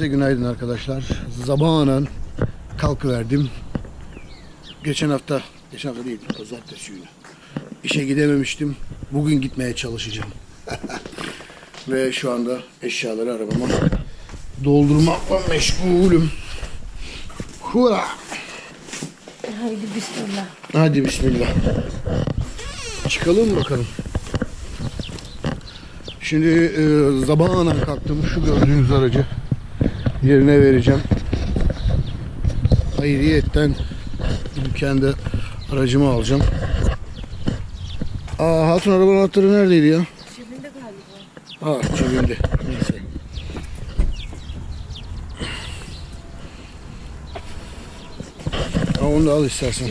Herkese günaydın arkadaşlar. Zamanın kalkıverdim. Geçen hafta, geçen hafta değil, pazartesi günü. İşe gidememiştim. Bugün gitmeye çalışacağım. Ve şu anda eşyaları arabama doldurmakla meşgulüm. Hura! Haydi bismillah. Hadi bismillah. Çıkalım bakalım. Şimdi e, zamanla kalktım. Şu gördüğünüz aracı yerine vereceğim. Hayriyetten kendi aracımı alacağım. Aa hatun arabanın anahtarı neredeydi ya? Cebinde galiba. Ha cebimde. Neyse. Ha, onu da al istersen.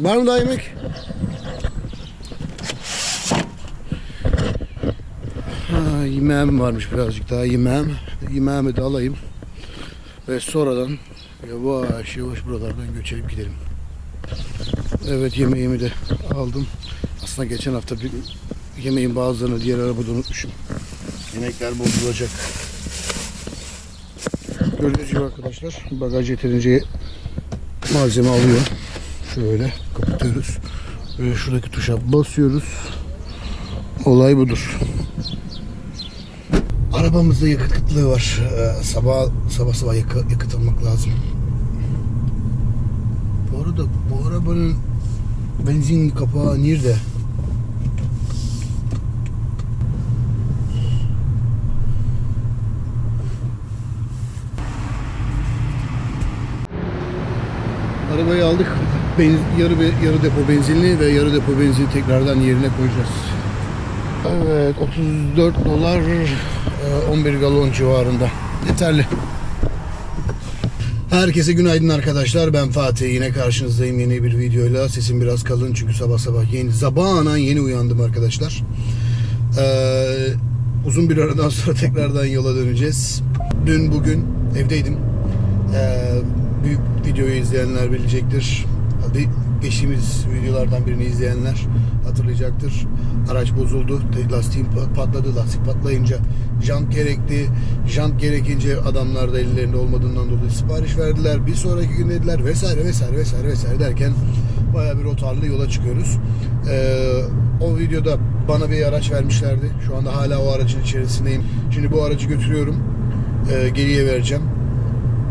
Var mı daha yemek? Ha, yemeğim varmış birazcık daha yemeğim. Yemeğimi de alayım. Ve sonradan yavaş yavaş buralardan göçelim gidelim. Evet yemeğimi de aldım. Aslında geçen hafta bir yemeğin bazılarını diğer arabada unutmuşum. Yemekler bozulacak. Gördüğünüz gibi arkadaşlar bagaj yeterince malzeme alıyor. Şöyle kapatıyoruz. Ve şuradaki tuşa basıyoruz. Olay budur. Arabamızda yakıt kıtlığı var. Ee, sabah sabah sabah yakıt, yakıt almak lazım. Bu arada bu arabanın benzin kapağı nerede? Arabayı aldık. Benz, yarı yarı depo benzinli ve yarı depo benzin tekrardan yerine koyacağız. Evet 34 dolar e, 11 galon civarında. Yeterli. Herkese günaydın arkadaşlar. Ben Fatih. Yine karşınızdayım yeni bir videoyla. Sesim biraz kalın çünkü sabah sabah yeni sabahına yeni uyandım arkadaşlar. Ee, uzun bir aradan sonra tekrardan yola döneceğiz. Dün bugün evdeydim. Ee, büyük videoyu izleyenler bilecektir. Geçtiğimiz videolardan birini izleyenler hatırlayacaktır. Araç bozuldu. Lastiğim patladı. Lastik patlayınca jant gerekti. Jant gerekince adamlar da ellerinde olmadığından dolayı sipariş verdiler. Bir sonraki gün dediler vesaire vesaire vesaire vesaire derken baya bir rotarlı yola çıkıyoruz. Ee, o videoda bana bir araç vermişlerdi. Şu anda hala o aracın içerisindeyim. Şimdi bu aracı götürüyorum. Ee, geriye vereceğim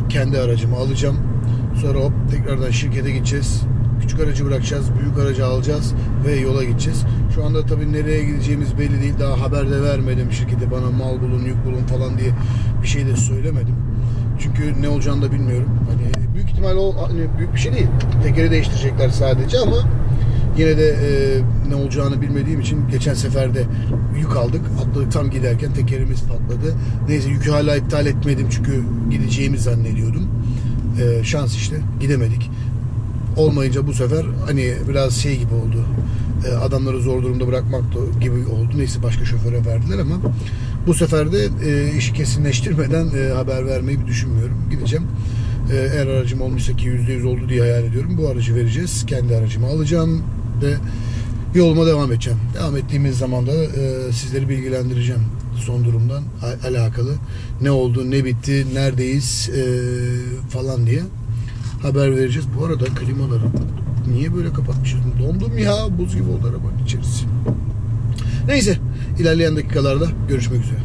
kendi aracımı alacağım. Sonra hop tekrardan şirkete gideceğiz. Küçük aracı bırakacağız, büyük aracı alacağız ve yola gideceğiz. Şu anda tabii nereye gideceğimiz belli değil. Daha haber de vermedim şirkete bana mal bulun, yük bulun falan diye bir şey de söylemedim. Çünkü ne olacağını da bilmiyorum. Hani büyük ihtimal o hani büyük bir şey değil. Tekeri değiştirecekler sadece ama yine de e, ne olacağını bilmediğim için geçen sefer de yük aldık. Atladık tam giderken tekerimiz patladı. Neyse yükü hala iptal etmedim çünkü gideceğimi zannediyordum. E, şans işte gidemedik. Olmayınca bu sefer hani biraz şey gibi oldu. E, adamları zor durumda bırakmak da gibi oldu. Neyse başka şoföre verdiler ama bu sefer de e, işi kesinleştirmeden e, haber vermeyi düşünmüyorum. Gideceğim. E, eğer aracım olmuşsa ki %100 oldu diye hayal ediyorum. Bu aracı vereceğiz. Kendi aracımı alacağım ve yoluma devam edeceğim. Devam ettiğimiz zaman da e, sizleri bilgilendireceğim son durumdan alakalı. Ne oldu, ne bitti, neredeyiz e, falan diye haber vereceğiz. Bu arada klimaları niye böyle kapatmışız? Dondum ya. Buz gibi oldu arabanın içerisi. Neyse. ilerleyen dakikalarda görüşmek üzere.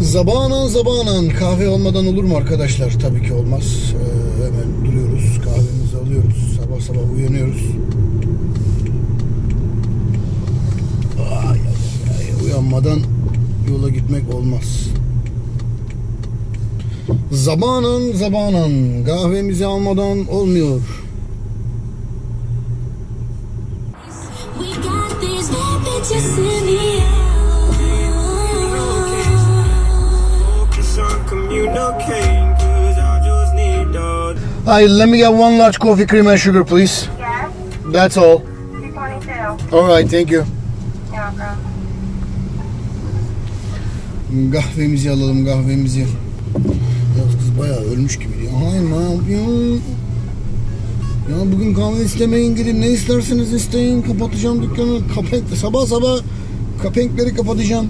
Zabanan zabanan kahve olmadan olur mu arkadaşlar? Tabii ki olmaz. Ee, hemen duruyoruz. Kahvemizi alıyoruz. Sabah sabah uyanıyoruz. Ay, ay, ay, uyanmadan yola gitmek olmaz. Zabanan zabanan kahvemizi almadan olmuyor. Hi, let me get one large coffee, cream and sugar, please. Yes, That's all. 222. All right, thank you. Kahvemizi alalım, kahvemizi. Yalnız kız bayağı ölmüş gibi diyor. Ay ne yapıyorsun? Ya bugün kahve istemeyin gidin ne isterseniz isteyin kapatacağım dükkanı kapenk sabah sabah kapenkleri kapatacağım.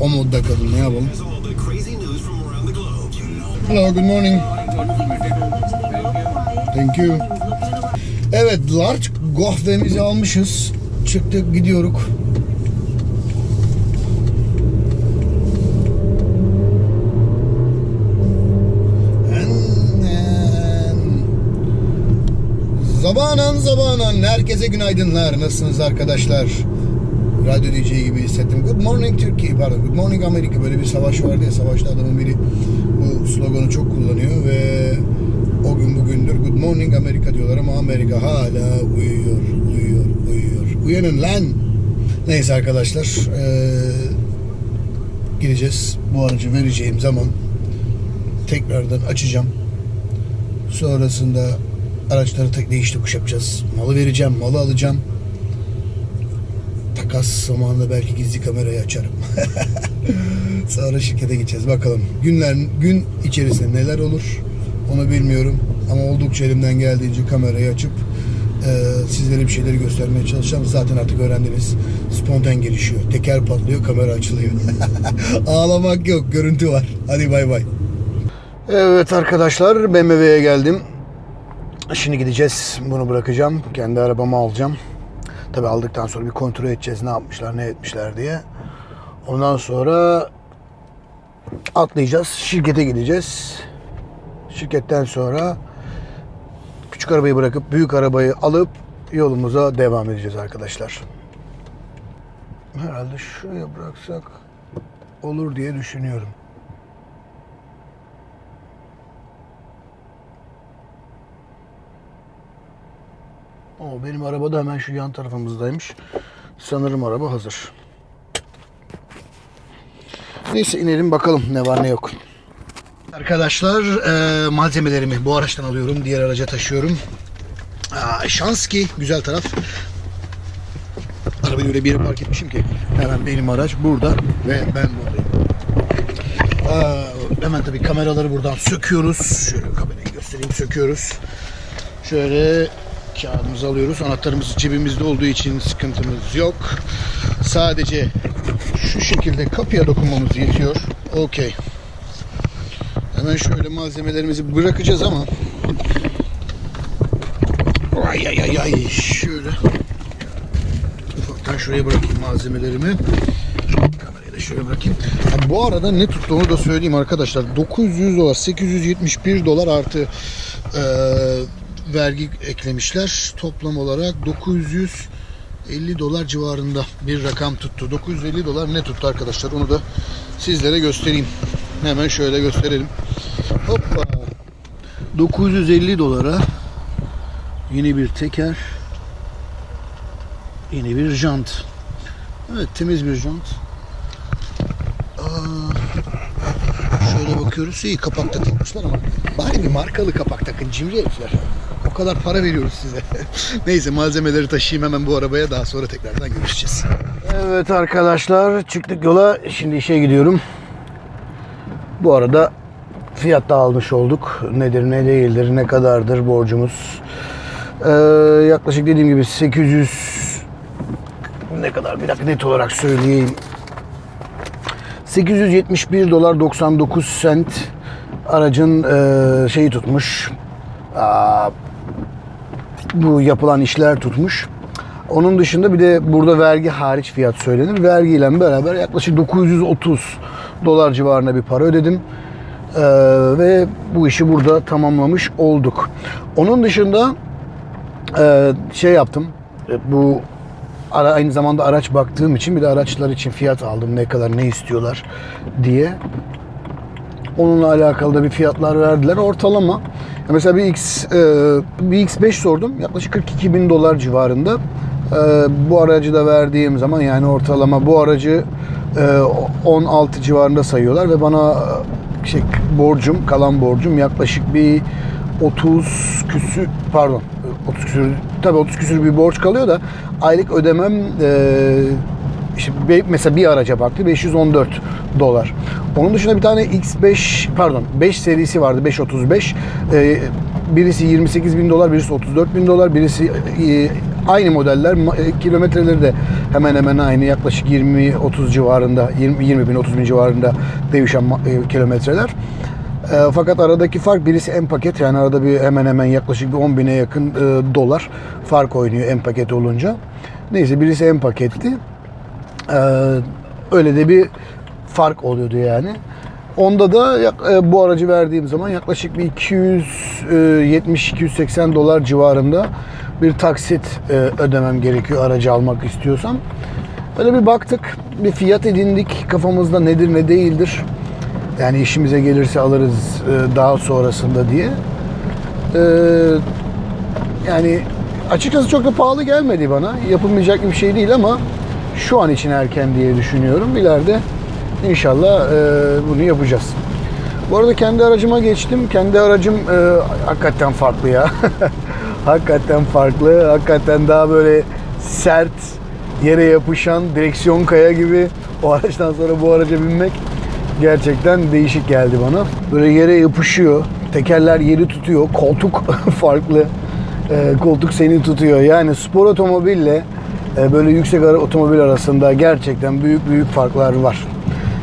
O modda kalın ne yapalım. Hello good morning. Thank you. Evet large kahvemizi almışız. Çıktık gidiyoruz. Zabanan zabanan herkese günaydınlar. Nasılsınız arkadaşlar? Radyo DJ gibi hissettim. Good morning Türkiye, pardon Good morning Amerika. Böyle bir savaş vardı ya, savaşta adamın biri bu sloganı çok kullanıyor ve o gün bugündür Good morning Amerika diyorlar ama Amerika hala uyuyor, uyuyor, uyuyor. Uyanın lan! Neyse arkadaşlar, eee, gideceğiz. Bu aracı vereceğim zaman tekrardan açacağım. Sonrasında araçları tek değiş tokuş yapacağız. Malı vereceğim, malı alacağım. Takas zamanında belki gizli kamerayı açarım. Sonra şirkete gideceğiz. Bakalım günler gün içerisinde neler olur onu bilmiyorum. Ama oldukça elimden geldiğince kamerayı açıp e, sizlere bir şeyleri göstermeye çalışacağım. Zaten artık öğrendiniz. Spontan gelişiyor. Teker patlıyor, kamera açılıyor. Ağlamak yok, görüntü var. Hadi bay bay. Evet arkadaşlar BMW'ye geldim. Şimdi gideceğiz. Bunu bırakacağım. Kendi arabamı alacağım. Tabi aldıktan sonra bir kontrol edeceğiz ne yapmışlar ne etmişler diye. Ondan sonra atlayacağız. Şirkete gideceğiz. Şirketten sonra küçük arabayı bırakıp büyük arabayı alıp yolumuza devam edeceğiz arkadaşlar. Herhalde şuraya bıraksak olur diye düşünüyorum. O benim araba da hemen şu yan tarafımızdaymış. Sanırım araba hazır. Neyse inelim bakalım ne var ne yok. Arkadaşlar e, malzemelerimi bu araçtan alıyorum. Diğer araca taşıyorum. Aa, şans ki güzel taraf. Arabayı öyle bir yere park etmişim ki hemen benim araç burada ve ben buradayım. Aa, hemen tabii kameraları buradan söküyoruz. Şöyle kamerayı göstereyim söküyoruz. Şöyle kağıdımızı alıyoruz. Anahtarımız cebimizde olduğu için sıkıntımız yok. Sadece şu şekilde kapıya dokunmamız yetiyor. Okey. Hemen şöyle malzemelerimizi bırakacağız ama ay ay ay ay şöyle ufaktan şuraya bırakayım malzemelerimi. Şöyle bırakayım. Bu arada ne tuttuğunu da söyleyeyim arkadaşlar. 900 dolar, 871 dolar artı e, vergi eklemişler. Toplam olarak 950 dolar civarında bir rakam tuttu. 950 dolar ne tuttu arkadaşlar? Onu da sizlere göstereyim. Hemen şöyle gösterelim. Hoppa. 950 dolara yeni bir teker, yeni bir jant. Evet temiz bir jant. Aa, şöyle bakıyoruz iyi kapakta takmışlar ama bari bir markalı kapak takın cimri herifler. Kadar para veriyoruz size. Neyse malzemeleri taşıyayım hemen bu arabaya daha sonra tekrardan görüşeceğiz. Evet arkadaşlar çıktık yola şimdi işe gidiyorum. Bu arada fiyat da almış olduk. Nedir ne değildir ne kadardır borcumuz. Ee, yaklaşık dediğim gibi 800 ne kadar bir dakika net olarak söyleyeyim. 871 dolar 99 sent aracın e, şeyi tutmuş. Aa, bu yapılan işler tutmuş. Onun dışında bir de burada vergi hariç fiyat söylenir. Vergiyle beraber yaklaşık 930 dolar civarında bir para ödedim. Ee, ve bu işi burada tamamlamış olduk. Onun dışında e, şey yaptım. E, Bu ara, aynı zamanda araç baktığım için bir de araçlar için fiyat aldım. Ne kadar ne istiyorlar diye. Onunla alakalı da bir fiyatlar verdiler. Ortalama mesela bir X e, bir X5 sordum. Yaklaşık 42 bin dolar civarında. E, bu aracı da verdiğim zaman yani ortalama bu aracı e, 16 civarında sayıyorlar ve bana e, şey borcum, kalan borcum yaklaşık bir 30 küsür pardon 30 küsür tabii 30 küsür bir borç kalıyor da aylık ödemem e, işte mesela bir araca baktı 514 dolar. Onun dışında bir tane X5 pardon 5 serisi vardı 535. Ee, birisi 28 bin dolar, birisi 34 bin dolar, birisi e, aynı modeller. E, Kilometreleri de hemen hemen aynı. Yaklaşık 20-30 civarında, 20, 20 bin 30 bin civarında değişen e, kilometreler. E, fakat aradaki fark birisi en paket yani arada bir hemen hemen yaklaşık bir 10 bine yakın e, dolar fark oynuyor en paket olunca. Neyse birisi en paketti. E, öyle de bir fark oluyordu yani. Onda da e, bu aracı verdiğim zaman yaklaşık bir 270-280 dolar civarında bir taksit e, ödemem gerekiyor aracı almak istiyorsam. Öyle bir baktık, bir fiyat edindik kafamızda nedir ne değildir. Yani işimize gelirse alırız e, daha sonrasında diye. E, yani açıkçası çok da pahalı gelmedi bana. Yapılmayacak bir şey değil ama şu an için erken diye düşünüyorum. İleride inşallah e, bunu yapacağız. Bu arada kendi aracıma geçtim. Kendi aracım e, hakikaten farklı ya. hakikaten farklı. Hakikaten daha böyle sert, yere yapışan, direksiyon kaya gibi o araçtan sonra bu araca binmek gerçekten değişik geldi bana. Böyle yere yapışıyor. Tekerler yeri tutuyor. Koltuk farklı. E, koltuk seni tutuyor. Yani spor otomobille böyle yüksek ara- otomobil arasında gerçekten büyük büyük farklar var.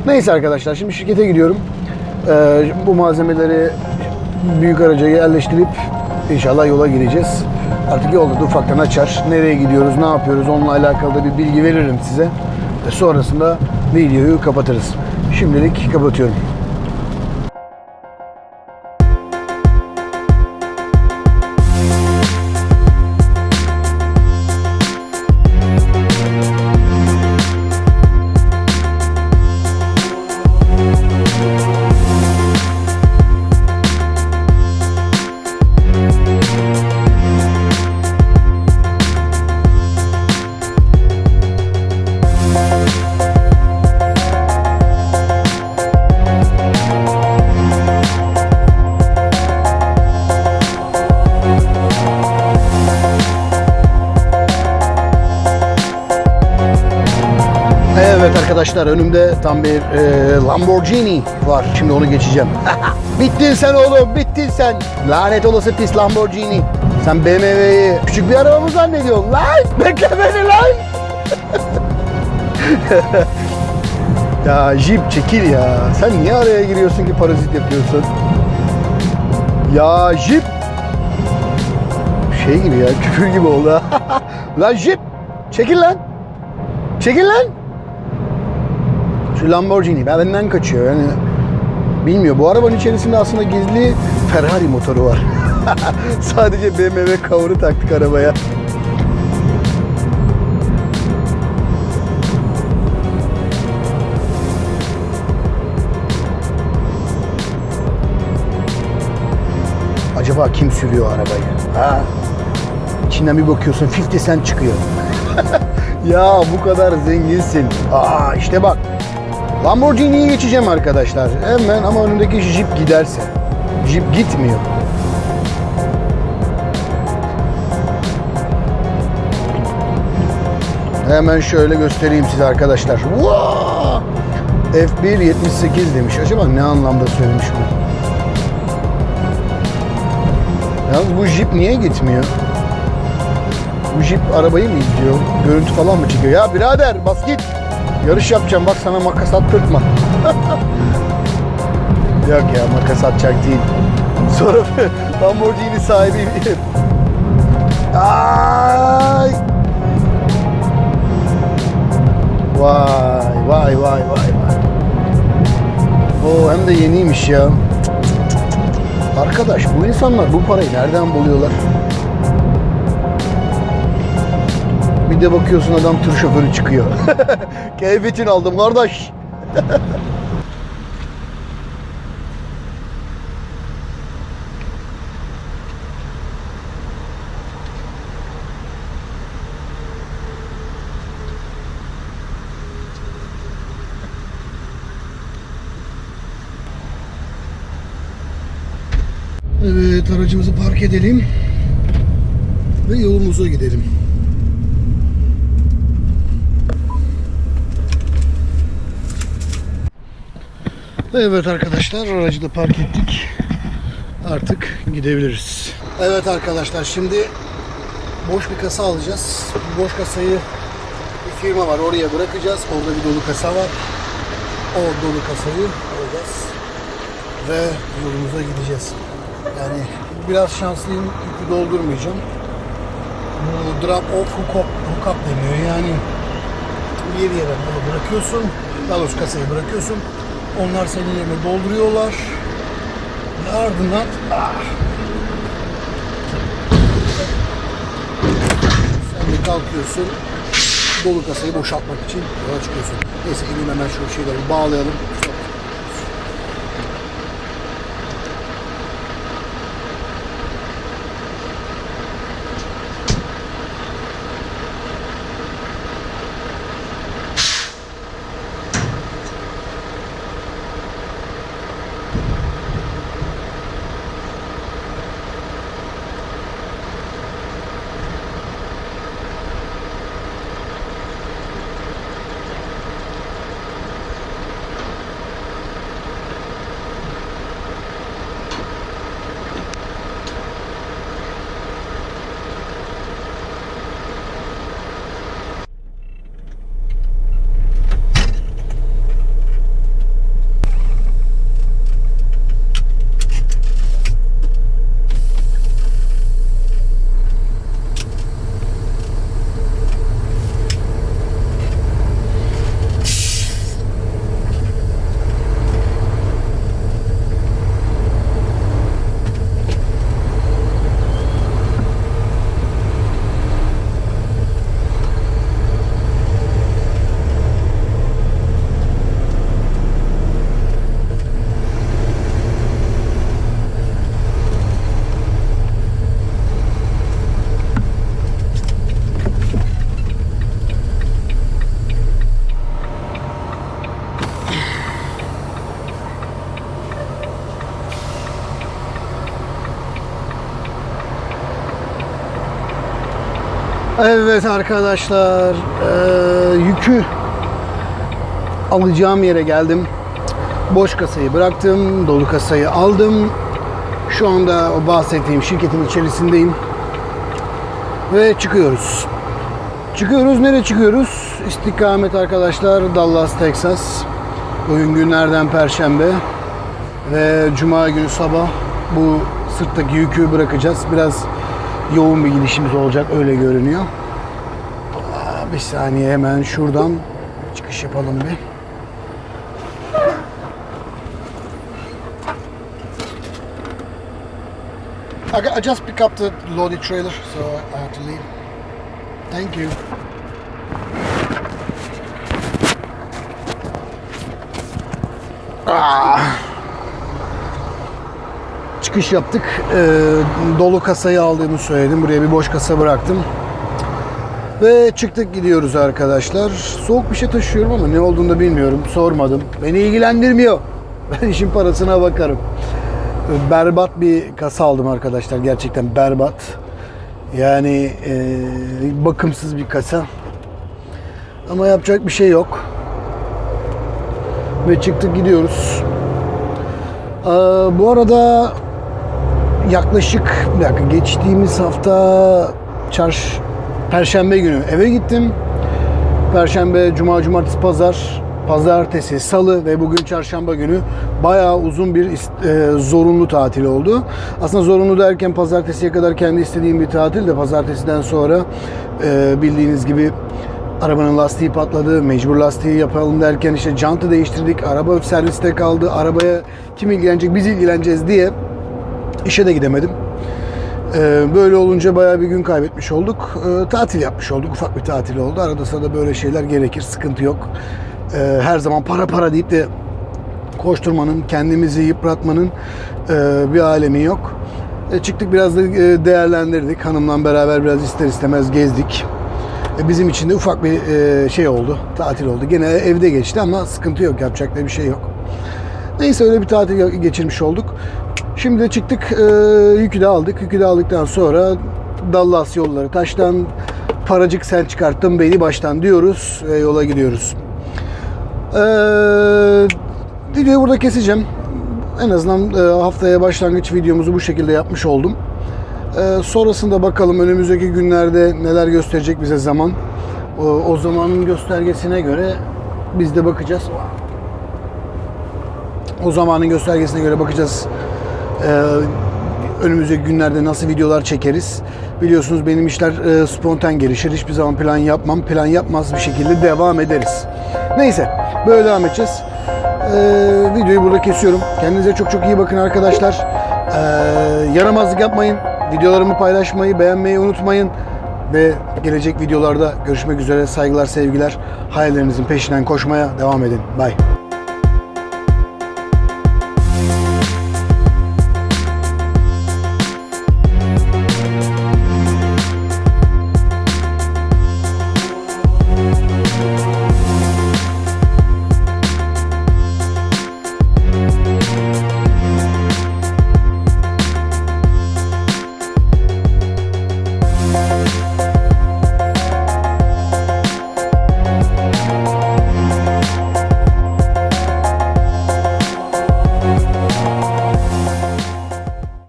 Neyse arkadaşlar şimdi şirkete gidiyorum. E, bu malzemeleri büyük araca yerleştirip inşallah yola gireceğiz. Artık yolda da ufaktan açar. Nereye gidiyoruz, ne yapıyoruz onunla alakalı da bir bilgi veririm size. E, sonrasında videoyu kapatırız. Şimdilik kapatıyorum. Arkadaşlar önümde tam bir e, Lamborghini var. Şimdi onu geçeceğim. bittin sen oğlum bittin sen. Lanet olası pis Lamborghini. Sen BMW'yi küçük bir araba mı zannediyorsun lan? Bekle beni lan. ya Jeep çekil ya. Sen niye araya giriyorsun ki parazit yapıyorsun? Ya Jeep. Şey gibi ya küfür gibi oldu. lan Jeep çekil lan. Çekil lan. Şu Lamborghini benden kaçıyor yani. Bilmiyor. Bu arabanın içerisinde aslında gizli Ferrari motoru var. Sadece BMW kavuru taktık arabaya. Acaba kim sürüyor arabayı? Ha? İçinden bir bakıyorsun 50 Cent çıkıyor. ya bu kadar zenginsin. Aa işte bak. Lamborghini'yi geçeceğim arkadaşlar. Hemen ama önündeki Jeep giderse. Jeep gitmiyor. Hemen şöyle göstereyim size arkadaşlar. Vaa! F1 78 demiş. Acaba ne anlamda söylemiş bu? Yalnız bu Jeep niye gitmiyor? Bu Jeep arabayı mı izliyor? Görüntü falan mı çekiyor? Ya birader bas git. Yarış yapacağım bak sana makas attırtma. Yok ya makas atacak değil. Sonra Lamborghini sahibi Ay! Vay vay vay vay vay. Oo hem de yeniymiş ya. Arkadaş bu insanlar bu parayı nereden buluyorlar? De bakıyorsun adam tır şoförü çıkıyor. Keyif için aldım kardeş. Evet aracımızı park edelim ve yolumuza gidelim. Evet arkadaşlar aracı da park ettik. Artık gidebiliriz. Evet arkadaşlar şimdi boş bir kasa alacağız. Bu boş kasayı bir firma var oraya bırakacağız. Orada bir dolu kasa var. O dolu kasayı alacağız. Ve yolumuza gideceğiz. Yani biraz şanslıyım yükü doldurmayacağım. Bu drop off hook up, hook up deniyor. Yani bir yere bırakıyorsun. Daha doğrusu kasayı bırakıyorsun. Onlar senin yerine dolduruyorlar. Ve ardından ah, sen de kalkıyorsun. Dolu kasayı boşaltmak için yola çıkıyorsun. Neyse gideyim hemen şu şeyleri bağlayalım. Evet arkadaşlar eee, yükü alacağım yere geldim. Boş kasayı bıraktım, dolu kasayı aldım. Şu anda o bahsettiğim şirketin içerisindeyim. Ve çıkıyoruz. Çıkıyoruz. Nereye çıkıyoruz? İstikamet arkadaşlar Dallas, Texas. Bugün günlerden Perşembe. Ve Cuma günü sabah bu sırttaki yükü bırakacağız. Biraz yoğun bir gidişimiz olacak öyle görünüyor. Bir saniye hemen şuradan çıkış yapalım bir. I, just picked up the loaded trailer, so I have to leave. Thank you. Ah. Çıkış yaptık. Ee, dolu kasayı aldığımı söyledim. Buraya bir boş kasa bıraktım. Ve çıktık gidiyoruz arkadaşlar. Soğuk bir şey taşıyorum ama ne olduğunu da bilmiyorum. Sormadım. Beni ilgilendirmiyor. Ben işin parasına bakarım. Berbat bir kasa aldım arkadaşlar. Gerçekten berbat. Yani e, bakımsız bir kasa. Ama yapacak bir şey yok. Ve çıktık gidiyoruz. Ee, bu arada yaklaşık bir geçtiğimiz hafta çarş Perşembe günü eve gittim. Perşembe, Cuma, Cumartesi, Pazar, Pazartesi, Salı ve bugün Çarşamba günü bayağı uzun bir e, zorunlu tatil oldu. Aslında zorunlu derken Pazartesiye kadar kendi istediğim bir tatil de Pazartesiden sonra e, bildiğiniz gibi arabanın lastiği patladı. Mecbur lastiği yapalım derken işte jantı değiştirdik. Araba serviste kaldı. Arabaya kim ilgilenecek? Biz ilgileneceğiz diye işe de gidemedim. Ee, böyle olunca bayağı bir gün kaybetmiş olduk. Ee, tatil yapmış olduk. Ufak bir tatil oldu. Arada sırada böyle şeyler gerekir. Sıkıntı yok. Ee, her zaman para para deyip de koşturmanın, kendimizi yıpratmanın e, bir alemi yok. E, çıktık biraz da e, değerlendirdik. Hanımla beraber biraz ister istemez gezdik. Bizim için de ufak bir şey oldu. Tatil oldu. Gene evde geçti ama sıkıntı yok. Yapacak da bir şey yok. Neyse öyle bir tatil geçirmiş olduk. Şimdi de çıktık, e, yükü de aldık. Yükü de aldıktan sonra Dallas yolları taştan, paracık sen çıkarttın beni baştan diyoruz ve yola gidiyoruz. E, videoyu burada keseceğim. En azından e, haftaya başlangıç videomuzu bu şekilde yapmış oldum. E, sonrasında bakalım önümüzdeki günlerde neler gösterecek bize zaman. O, o zamanın göstergesine göre biz de bakacağız. O zamanın göstergesine göre bakacağız. Ee, önümüzdeki günlerde nasıl videolar çekeriz. Biliyorsunuz benim işler e, spontan gelişir. Hiçbir zaman plan yapmam. Plan yapmaz bir şekilde devam ederiz. Neyse böyle devam edeceğiz. Ee, videoyu burada kesiyorum. Kendinize çok çok iyi bakın arkadaşlar. Ee, yaramazlık yapmayın. Videolarımı paylaşmayı, beğenmeyi unutmayın. Ve gelecek videolarda görüşmek üzere. Saygılar, sevgiler. Hayallerinizin peşinden koşmaya devam edin. Bye.